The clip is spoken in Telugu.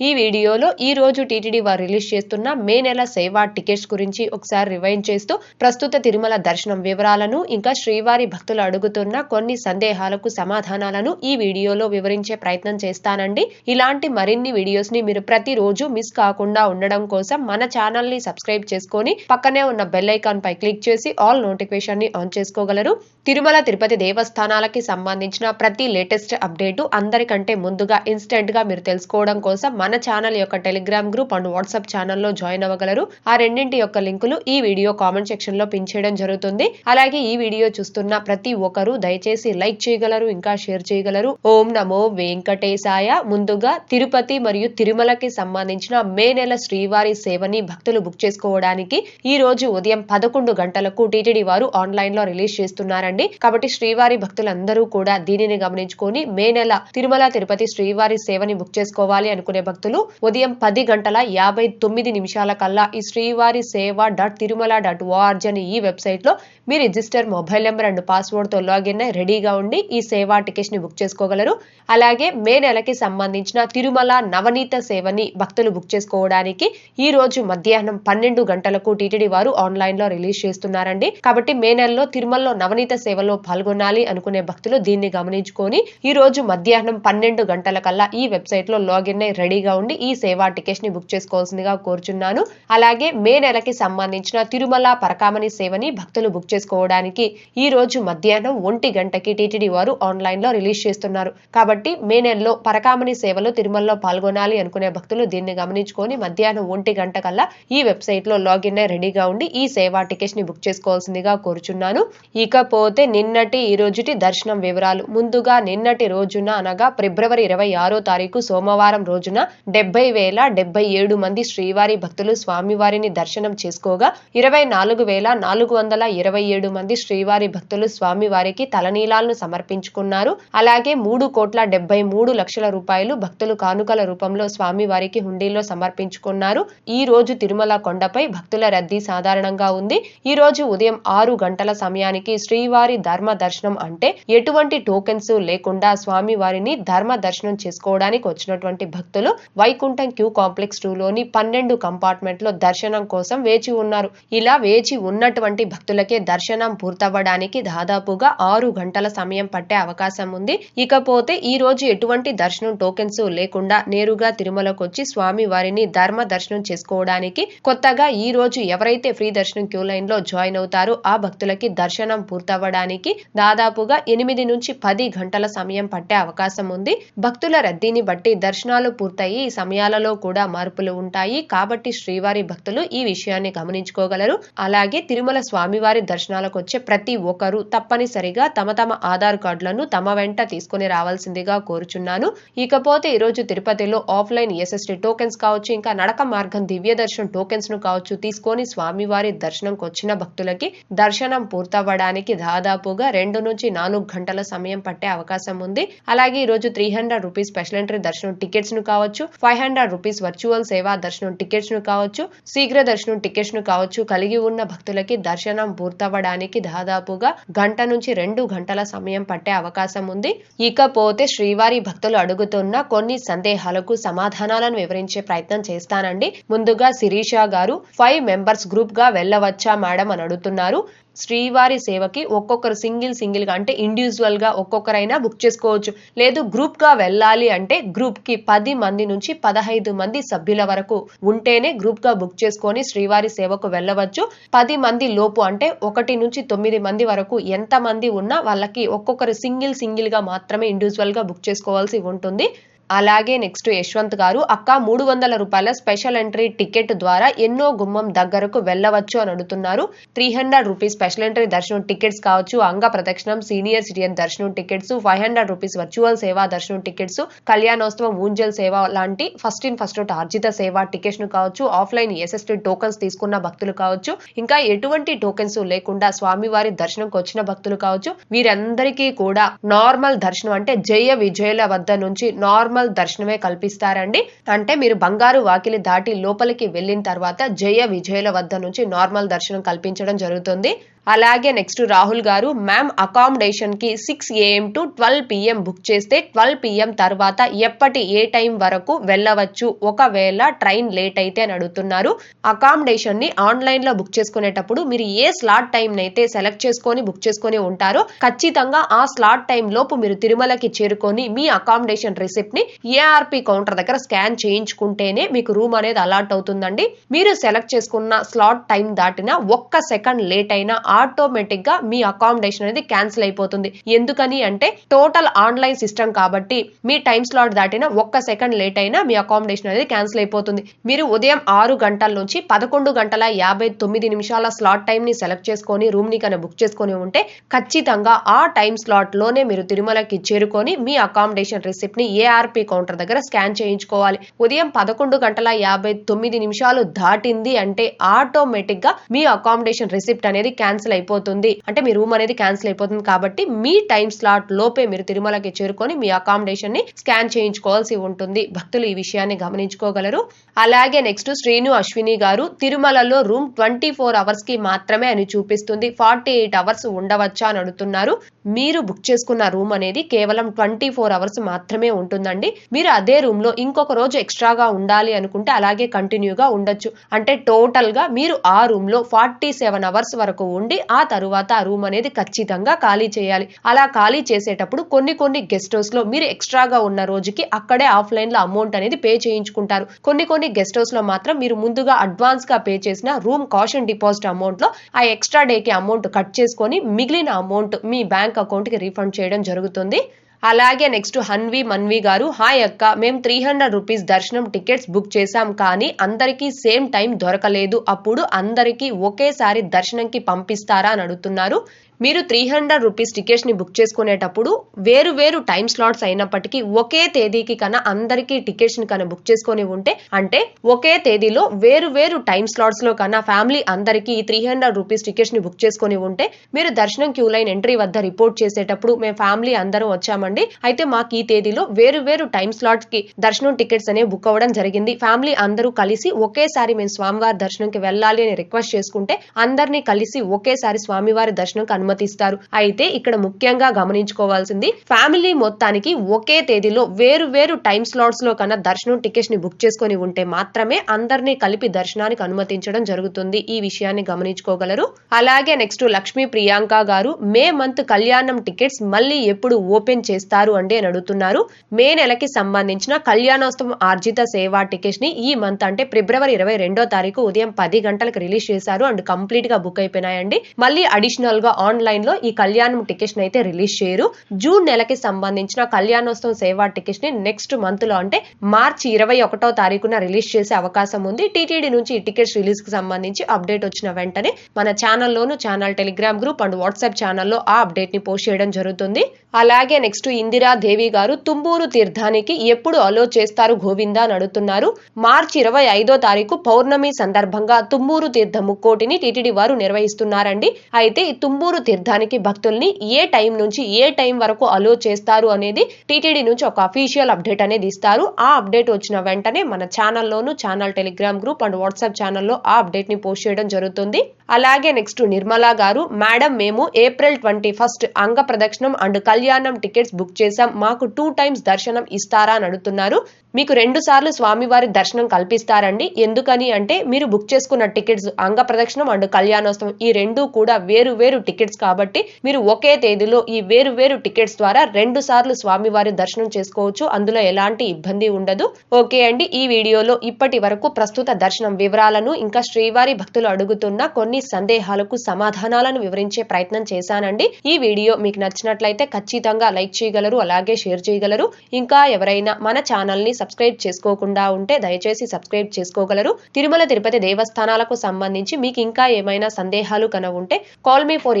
ఈ వీడియోలో ఈ రోజు టీటీడీ వారు రిలీజ్ చేస్తున్న మే నెల సేవా టికెట్స్ గురించి ఒకసారి రివైండ్ చేస్తూ ప్రస్తుత తిరుమల దర్శనం వివరాలను ఇంకా శ్రీవారి భక్తులు అడుగుతున్న కొన్ని సందేహాలకు సమాధానాలను ఈ వీడియోలో వివరించే ప్రయత్నం చేస్తానండి. ఇలాంటి మరిన్ని వీడియోస్ని మీరు ప్రతిరోజు మిస్ కాకుండా ఉండడం కోసం మన ఛానల్ని సబ్స్క్రైబ్ చేసుకొని పక్కనే ఉన్న బెల్ ఐకాన్ పై క్లిక్ చేసి ఆల్ నోటిఫికేషన్ని ఆన్ చేసుకోగలరు. తిరుమల తిరుపతి దేవస్థానాలకి సంబంధించిన ప్రతి లేటెస్ట్ అప్డేటు అందరికంటే ముందుగా ఇన్స్టెంట్గా మీరు తెలుసుకోవడం కోసం మన ఛానల్ యొక్క టెలిగ్రామ్ గ్రూప్ అండ్ వాట్సాప్ ఛానల్లో జాయిన్ అవ్వగలరు. ఆ రెండింటి యొక్క లింకులు ఈ వీడియో కామెంట్ సెక్షన్లో పిన్ చేయడం జరుగుతుంది. అలాగే ఈ వీడియో చూస్తున్న ప్రతి ఒక్కరూ దయచేసి లైక్ చేయగలరు ఇంకా షేర్ చేయగలరు. ఓం నమో వెంకటేశాయ. ముందుగా తిరుపతి మరియు తిరుమలకి సంబంధించిన మే నెల శ్రీవారి సేవని భక్తులు బుక్ చేసుకోవడానికి ఈ రోజు ఉదయం పదకొండు గంటలకు టీటీడీ వారు ఆన్లైన్లో రిలీజ్ చేస్తున్నారండి. కాబట్టి శ్రీవారి భక్తులందరూ కూడా దీనిని గమనించుకొని మే నెల తిరుమల తిరుపతి శ్రీవారి సేవని బుక్ చేసుకోవాలి అనుకునే భక్తులు ఉదయం పది గంటల యాభై తొమ్మిది నిమిషాల కల్లా ఈ శ్రీవారి సేవ డాట్ తిరుమల డాట్ ఓఆర్జీ అని ఈ వెబ్సైట్లో మీ రిజిస్టర్ మొబైల్ నెంబర్ అండ్ పాస్వర్డ్తో లాగిన్ అయి రెడీగా ఉండి ఈ సేవా టికెట్స్ని బుక్ చేసుకోగలరు. అలాగే మే నెలకి సంబంధించిన తిరుమల నవనీత సేవని భక్తులు బుక్ చేసుకోవడానికి ఈ రోజు మధ్యాహ్నం పన్నెండు గంటలకు టీటీడీ వారు ఆన్లైన్లో రిలీజ్ చేస్తున్నారండి. కాబట్టి మే నెలలో తిరుమలలో నవనీత సేవలో పాల్గొనాలి అనుకునే భక్తులు దీన్ని గమనించుకొని ఈ రోజు మధ్యాహ్నం పన్నెండు గంటల కల్లా ఈ వెబ్సైట్లో లాగిన్ అయి రెడీగా ఉండి ఈ సేవా టికెట్స్ని బుక్ చేసుకోవాల్సిందిగా కోరుచున్నాను. అలాగే మే నెలకి సంబంధించిన తిరుమల పరకామణి సేవని భక్తులు బుక్ చేసుకోవడానికి ఈ రోజు మధ్యాహ్నం ఒంటి గంటకి టీటీడీ వారు ఆన్లైన్లో రిలీజ్ చేస్తున్నారు. కాబట్టి మే నెలలో పరకామణి సేవలో తిరుమలలో పాల్గొనాలి అనుకునే భక్తులు దీన్ని గమనించుకొని మధ్యాహ్నం ఒంటి గంట కల్లా ఈ వెబ్సైట్లో లాగిన్ అయి రెడీగా ఉండి ఈ సేవా టికెట్స్ని బుక్ చేసుకోవాల్సిందిగా కోరుచున్నాను. ఇకపోతే నిన్నటి ఈ రోజుటి దర్శనం వివరాలు. ముందుగా నిన్నటి రోజున అనగా ఫిబ్రవరి ఇరవై ఆరో తారీఖు సోమవారం రోజున డెబ్బై వేల డెబ్బై ఏడు మంది శ్రీవారి భక్తులు స్వామివారిని దర్శనం చేసుకోగా ఇరవై నాలుగు వేల నాలుగు వందల ఇరవై ఏడు మంది శ్రీవారి భక్తులు స్వామివారికి తలనీలాలను సమర్పించుకున్నారు. అలాగే మూడు కోట్ల డెబ్బై మూడు లక్షల రూపాయలు భక్తులు కానుకల రూపంలో స్వామివారికి హుండీలో సమర్పించుకున్నారు. ఈ రోజు తిరుమల కొండపై భక్తుల రద్దీ సాధారణంగా ఉంది. ఈ రోజు ఉదయం ఆరు గంటల సమయానికి శ్రీవారి ధర్మ దర్శనం అంటే ఎటువంటి టోకెన్స్ లేకుండా స్వామివారిని ధర్మ దర్శనం చేసుకోవడానికి వచ్చినటువంటి భక్తులు వైకుంఠం క్యూ కాంప్లెక్స్ టూలోని పన్నెండు కంపార్ట్మెంట్లో దర్శనం కోసం వేచి ఉన్నారు. ఇలా వేచి ఉన్నటువంటి భక్తులకే దర్శనం పూర్తవ్వడానికి దాదాపుగా ఆరు గంటల సమయం పట్టే అవకాశం ఉంది. ఇకపోతే ఈ రోజు ఎటువంటి దర్శనం టోకెన్స్ లేకుండా నేరుగా తిరుమలకు వచ్చి స్వామి వారిని ధర్మ దర్శనం చేసుకోవడానికి కొత్తగా ఈ రోజు ఎవరైతే ఫ్రీ దర్శనం క్యూ లైన్లో జాయిన్ అవుతారో ఆ భక్తులకి దర్శనం పూర్తవ్వడానికి దాదాపుగా ఎనిమిది నుంచి పది గంటల సమయం పట్టే అవకాశం ఉంది. భక్తుల రద్దీని బట్టి దర్శనాలు పూర్తయి ఈ సమయాలలో కూడా మార్పులు ఉంటాయి. కాబట్టి శ్రీవారి భక్తులు ఈ విషయాన్ని గమనించుకోగలరు. అలాగే తిరుమల స్వామివారి దర్శనాలకు వచ్చే ప్రతి ఒక్కరూ తప్పనిసరిగా తమ తమ ఆధార్ కార్డులను తమ వెంట తీసుకుని రావాల్సిందిగా కోరుచున్నాను. ఇకపోతే ఈరోజు తిరుపతిలో ఆఫ్లైన్ ఎస్ఎస్టీ టోకెన్స్ కావచ్చు ఇంకా నడక మార్గం దివ్య దర్శనం టోకెన్స్ను కావచ్చు తీసుకొని స్వామివారి దర్శనంకి వచ్చిన భక్తులకి దర్శనం పూర్తవ్వడానికి దాదాపుగా రెండు నుంచి నాలుగు గంటల సమయం పట్టే అవకాశం ఉంది. అలాగే ఈరోజు రోజు three hundred rupees special entry దర్శనం టికెట్స్ను కావచ్చు ఫైవ్ హండ్రెడ్ రూపీస్ వర్చువల్ సేవా దర్శనం టికెట్స్ను కావచ్చు. శీఘ్ర దర్శనం టికెట్స్ను కావచ్చు. కలిగి ఉన్న భక్తులకి దర్శనం పూర్తవ్వడానికి దాదాపుగా గంట నుంచి రెండు గంటల సమయం పట్టే అవకాశం ఉంది. ఇకపోతే శ్రీవారి భక్తులు అడుగుతున్న కొన్ని సందేహాలకు సమాధానాలను వివరించే ప్రయత్నం చేస్తానండి. ముందుగా శిరీష గారు ఫైవ్ మెంబర్స్ గ్రూప్గా వెళ్ళవచ్చా మేడం అని అడుగుతున్నారు. శ్రీవారి సేవకి ఒక్కొక్కరు సింగిల్ సింగిల్గా అంటే ఇండివిజువల్గా ఒక్కొక్కరైనా బుక్ చేసుకోవచ్చు. లేదు గ్రూప్గా వెళ్ళాలి అంటే గ్రూప్కి పది మంది నుంచి పదహైదు మంది సభ్యుల వరకు ఉంటేనే గ్రూప్గా బుక్ చేసుకొని శ్రీవారి సేవకు వెళ్ళవచ్చు. పది మంది లోపు అంటే ఒకటి నుంచి తొమ్మిది మంది వరకు ఎంత మంది ఉన్నా వాళ్ళకి ఒక్కొక్కరు సింగిల్ సింగిల్గా మాత్రమే ఇండివిజువల్గా బుక్ చేసుకోవాల్సి ఉంటుంది. అలాగే నెక్స్ట్ యశ్వంత్ గారు అక్క మూడు వందల రూపాయల స్పెషల్ ఎంట్రీ టికెట్ ద్వారా ఎన్నో గుమ్మం దగ్గరకు వెళ్ళవచ్చు అని అడుగుతున్నారు. Three hundred rupees special entry దర్శనం టికెట్స్ కావచ్చు అంగ ప్రదక్షిణం సీనియర్ సిటిజన్ దర్శనం tickets five hundred rupees virtual సేవా దర్శనం టికెట్స్ కళ్యాణోత్సవం ఊంజల్ సేవ లాంటి ఫస్ట్ ఇన్ ఫస్ట్ అవుట్ ఆర్జిత సేవ టికెట్స్ను కావచ్చు ఆఫ్లైన్ ఎస్ఎస్టీ టోకన్స్ తీసుకున్న భక్తులు కావచ్చు ఇంకా ఎటువంటి టోకెన్స్ లేకుండా స్వామివారి దర్శనంకి వచ్చిన భక్తులు కావచ్చు వీరందరికీ కూడా నార్మల్ దర్శనం అంటే జయ విజయుల వద్ద నుంచి నార్మల్ దర్శనమే కల్పిస్తారండి. అంటే మీరు బంగారు వాకిలి దాటి లోపలికి వెళ్ళిన తర్వాత జయ విజయుల వద్ద నుంచి నార్మల్ దర్శనం కల్పించడం జరుగుతుంది. అలాగే నెక్స్ట్ రాహుల్ గారు ma'am అకామిడేషన్కి six AM to twelve PM book చేస్తే ట్వెల్వ్ పిఎం తర్వాత ఎప్పటి ఏ టైం వరకు వెళ్ళవచ్చు? ఒకవేళ ట్రైన్ లేట్ అయితే అని అడుగుతున్నారు. అకామిడేషన్ని ఆన్లైన్లో బుక్ చేసుకునేటప్పుడు మీరు ఏ స్లాట్ టైం అయితే సెలెక్ట్ చేసుకొని బుక్ చేసుకొని ఉంటారో ఖచ్చితంగా ఆ స్లాట్ టైం లోపు మీరు తిరుమలకి చేరుకొని మీ అకామిడేషన్ రిసిప్ట్ని ఏఆర్పి కౌంటర్ దగ్గర స్కాన్ చేయించుకుంటేనే మీకు రూమ్ అనేది అలాట్ అవుతుందండి. మీరు సెలెక్ట్ చేసుకున్న స్లాట్ టైం దాటిన ఒక్క సెకండ్ లేట్ అయినా ఆటోమేటిక్గా మీ అకామిడేషన్ అనేది క్యాన్సిల్ అయిపోతుంది. ఎందుకని అంటే టోటల్ ఆన్లైన్ సిస్టమ్ కాబట్టి మీ టైం స్లాట్ దాటిన ఒక్క సెకండ్ లేట్ అయినా మీ అకామిడేషన్ అనేది క్యాన్సిల్ అయిపోతుంది. మీరు ఉదయం ఆరు గంటల నుంచి పదకొండు గంటల యాభై తొమ్మిది నిమిషాల స్లాట్ టైం ని సెలెక్ట్ చేసుకొని రూమ్ని బుక్ చేసుకొని ఉంటే ఖచ్చితంగా ఆ టైం స్లాట్లోనే మీరు తిరుమలకి చేరుకొని మీ అకామిడేషన్ రిసిప్ట్ని ఏఆర్పి కౌంటర్ దగ్గర స్కాన్ చేయించుకోవాలి. ఉదయం పదకొండు గంటల యాభై తొమ్మిది నిమిషాలు దాటింది అంటే ఆటోమేటిక్గా మీ అకామిడేషన్ రిసిప్ట్ అనేది క్యాన్సిల్ అయిపోతుంది. అంటే మీ రూమ్ అనేది క్యాన్సిల్ అయిపోతుంది కాబట్టి మీ టైం స్లాట్ లోపే మీరు తిరుమలకి చేరుకొని మీ అకామిడేషన్ని స్కాన్ చేయించుకోవాల్సి ఉంటుంది. భక్తులు ఈ విషయాన్ని గమనించుకోగలరు. అలాగే నెక్స్ట్ శ్రీను అశ్విని గారు తిరుమలలో రూమ్ ట్వంటీ ఫోర్ అవర్స్కి మాత్రమే అని చూపిస్తుంది. ఫార్టీ ఎయిట్ అవర్స్ ఉండవచ్చా అని అడుగుతున్నారు. మీరు బుక్ చేసుకున్న రూమ్ అనేది కేవలం ట్వంటీ ఫోర్ అవర్స్ మాత్రమే ఉంటుందండి. మీరు అదే రూమ్లో ఇంకొక రోజు ఎక్స్ట్రాగా ఉండాలి అనుకుంటే అలాగే కంటిన్యూగా ఉండొచ్చు. అంటే టోటల్గా మీరు ఆ రూమ్లో ఫార్టీ సెవెన్ అవర్స్ వరకు ఉండి ఆ తరువాత ఆ రూమ్ అనేది ఖచ్చితంగా ఖాళీ చేయాలి. అలా ఖాళీ చేసేటప్పుడు కొన్ని కొన్ని గెస్ట్ హౌస్లో మీరు ఎక్స్ట్రాగా ఉన్న రోజుకి అక్కడే ఆఫ్లైన్లో అమౌంట్ అనేది పే చేయించుకుంటారు. కొన్ని కొన్ని గెస్ట్ హౌస్లో మాత్రం మీరు ముందుగా అడ్వాన్స్గా పే చేసిన రూమ్ కాషన్ డిపాజిట్ అమౌంట్లో ఆ ఎక్స్ట్రా డేకి అమౌంట్ కట్ చేసుకొని మిగిలిన అమౌంట్ మీ బ్యాంక్ అకౌంట్కి రీఫండ్ చేయడం జరుగుతుంది. అలాగే నెక్స్ట్ హన్వి మన్వి గారు హాయ్ అక్క మేము త్రీ హండ్రెడ్ రూపీస్ దర్శనం టికెట్స్ బుక్ చేశాం కానీ అందరికీ సేమ్ టైం దొరకలేదు. అప్పుడు అందరికీ ఒకేసారి దర్శనంకి పంపిస్తారా? అని అడుగుతున్నారు. మీరు త్రీ హండ్రెడ్ రూపీస్ టికెట్స్ని బుక్ చేసుకునేటప్పుడు వేరు వేరు టైం స్లాట్స్ అయినప్పటికీ ఒకే తేదీకి కన్నా అందరికీ టికెట్స్ని కన్నా బుక్ చేసుకొని ఉంటే అంటే ఒకే తేదీలో వేరు వేరు టైం స్లాట్స్లో కన్నా ఫ్యామిలీ అందరికీ ఈ త్రీ హండ్రెడ్ రూపీస్ టికెట్స్ని బుక్ చేసుకొని ఉంటే మీరు దర్శనం క్యూ లైన్ ఎంట్రీ వద్ద రిపోర్ట్ చేసేటప్పుడు మేము ఫ్యామిలీ అందరం వచ్చామండి. అయితే మాకు ఈ తేదీలో వేరు వేరు టైం స్లాట్స్కి దర్శనం టికెట్స్ అనేవి బుక్ అవ్వడం జరిగింది. ఫ్యామిలీ అందరూ కలిసి ఒకేసారి మేము స్వామివారి దర్శనంకి వెళ్ళాలి అని రిక్వెస్ట్ చేసుకుంటే అందరినీ కలిసి ఒకేసారి స్వామివారి దర్శనంకి అనుమతిస్తారు. అయితే ఇక్కడ ముఖ్యంగా గమనించుకోవాల్సింది ఫ్యామిలీ మొత్తానికి ఒకే తేదీలో వేరు వేరు టైం స్లాట్స్లో కన్నా దర్శనం టికెట్స్ని బుక్ చేసుకొని ఉంటే మాత్రమే అందరినీ కలిపి దర్శనానికి అనుమతించడం జరుగుతుంది. ఈ విషయాన్ని గమనించుకోగలరు. అలాగే నెక్స్ట్ లక్ష్మీ ప్రియాంక గారు మే మంత్ కళ్యాణం టికెట్స్ మళ్ళీ ఎప్పుడు ఓపెన్ చేస్తారు అంటే అని అడుగుతున్నారు. మే నెలకి సంబంధించిన కళ్యాణోత్సవం ఆర్జిత సేవా టికెట్స్ని ఈ మంత్ అంటే ఫిబ్రవరి ఇరవై రెండో తారీఖు ఉదయం పది గంటలకు రిలీజ్ చేశారు. అండ్ కంప్లీట్గా బుక్ అయిపోయినాయండి. మళ్ళీ అడిషనల్గా ఆన్లైన్లో ఈ కళ్యాణం టికెట్ని అయితే రిలీజ్ చేయరు. జూన్ నెలకి సంబంధించిన కళ్యాణోత్సవం సేవా టికెట్ని నెక్స్ట్ మంత్లో అంటే మార్చి ఇరవై ఒకటో తారీఖున రిలీజ్ చేసే అవకాశం ఉంది. టీటీడీ నుంచి ఈ టికెట్స్ రిలీజ్కి సంబంధించి అప్డేట్ వచ్చిన వెంటనే మన ఛానల్లోను channel Telegram group and WhatsApp ఛానల్లో ఆ అప్డేట్ని పోస్ట్ చేయడం జరుగుతుంది. అలాగే నెక్స్ట్ ఇందిరా దేవి గారు తుంబూరు తీర్థానికి ఎప్పుడు అలో చేస్తారు గోవిందా అని అడుగుతున్నారు. మార్చి ఇరవై ఐదో తారీఖు పౌర్ణమి సందర్భంగా తుమ్మూరు తీర్థ ముక్కోటిని టీటీడీ వారు నిర్వహిస్తున్నారండి. అయితే ఈ తుమ్మూరు తీర్థానికి భక్తుల్ని ఏ టైం నుంచి ఏ టైం వరకు అలో చేస్తారు అనేది టీటీడీ నుంచి ఒక అఫీషియల్ అప్డేట్ అనేది ఇస్తారు. ఆ అప్డేట్ వచ్చిన వెంటనే మన ఛానల్లోను channel Telegram group and WhatsApp ఛానల్లో ఆ అప్డేట్ని పోస్ట్ చేయడం జరుగుతుంది. అలాగే నెక్స్ట్ నిర్మలా గారు మేడం మేము ఏప్రిల్ ట్వంటీ ఫస్ట్ అంగ ప్రదక్షిణం అండ్ కళ్యాణం టికెట్స్ బుక్ చేశాం. మాకు టూ టైమ్స్ దర్శనం ఇస్తారా? అని అడుగుతున్నారు. మీకు రెండు సార్లు స్వామివారి దర్శనం కల్పిస్తారండి. ఎందుకని అంటే మీరు బుక్ చేసుకున్న టికెట్స్ అంగ ప్రదక్షిణం అండ్ కళ్యాణోత్సవం ఈ రెండు కూడా వేరు వేరు టికెట్స్ కాబట్టి మీరు ఒకే తేదీలో ఈ వేరు వేరు టికెట్స్ ద్వారా రెండు సార్లు స్వామివారి దర్శనం చేసుకోవచ్చు. అందులో ఎలాంటి ఇబ్బంది ఉండదు. ఓకే అండి ఈ వీడియోలో ఇప్పటి వరకు ప్రస్తుత దర్శనం వివరాలను ఇంకా శ్రీవారి భక్తులు అడుగుతున్న కొన్ని సందేహాలకు సమాధానాలను వివరించే ప్రయత్నం చేశానండి. ఈ వీడియో మీకు నచ్చినట్లయితే ఖచ్చితంగా లైక్ చేయగలరు అలాగే షేర్ చేయగలరు. ఇంకా ఎవరైనా మన ఛానల్ని సబ్స్క్రైబ్ చేసుకోకుండా ఉంటే దయచేసి సబ్స్క్రైబ్ చేసుకోగలరు. తిరుమల తిరుపతి దేవస్థానాలకు సంబంధించి మీకు ఇంకా ఏమైనా సందేహాలు కన ఉంటే కాల్ మీ ఫోర్